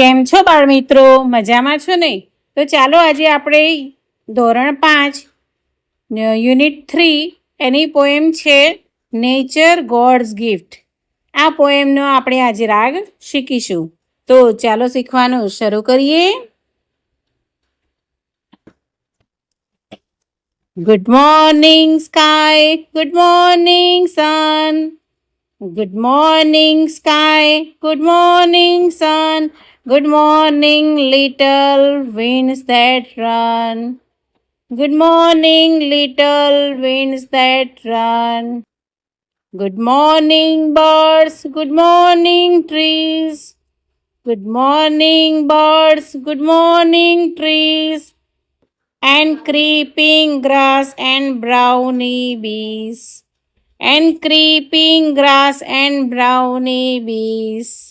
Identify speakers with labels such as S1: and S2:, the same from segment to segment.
S1: કેમ છો બાળ મિત્રો મજામાં છો ને? તો ચાલો આજે આપણે ધોરણ પાંચ યુનિટ થ્રી, એની પોએમ છે નેચર ગોડ્સ ગિફ્ટ. આ પોએમનો આપણે આજે રાગ શીખીશું. તો ચાલો શીખવાનું શરૂ કરીએ. Good morning sky good morning sun good morning sky good morning sun Good morning, little winds that run. Good morning, little winds that run. Good morning, birds. Good morning, trees. Good morning, birds. Good morning, trees. And creeping grass and brownie bees. And creeping grass and brownie bees.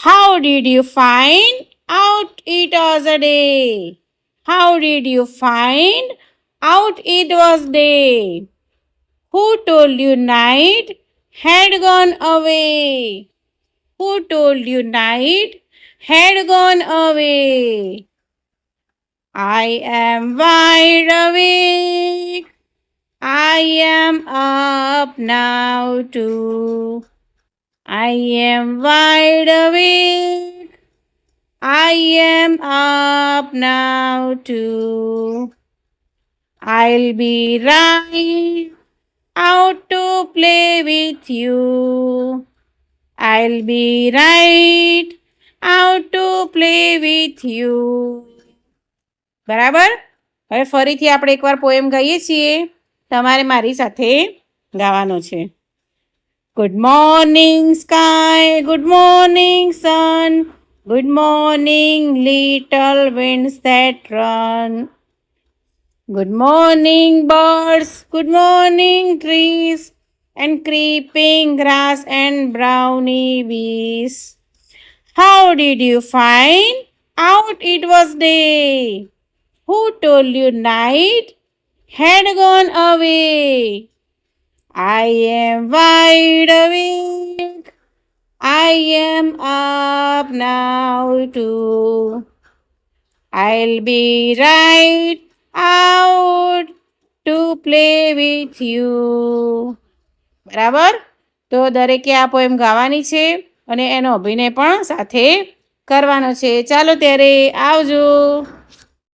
S1: How did you find out it was a day? How did you find out it was day? Who told you night had gone away? Who told you night had gone away? I am wide awake. I am up now too. I am wide awake. I am up now too. I'll be right out to play with you. I'll be right out to play with you. બરાબર હવે ફરીથી આપણે એકવાર poem ગાઈએ છીએ તમારે મારી સાથે ગાવાનો છે Good morning, sky. Good morning, sun. Good morning, little winds that run. Good morning, birds. Good morning, trees. And creeping grass and brownie bees. How did you find out it was day? Who told you night had gone away? I am wide awake. I am up now too. I'll be right out to play with you. બરાબર તો દરેકે આ poem ગાવાની છે અને એનો અભિનય પણ સાથે કરવાનો છે ચાલો ત્યારે આવજો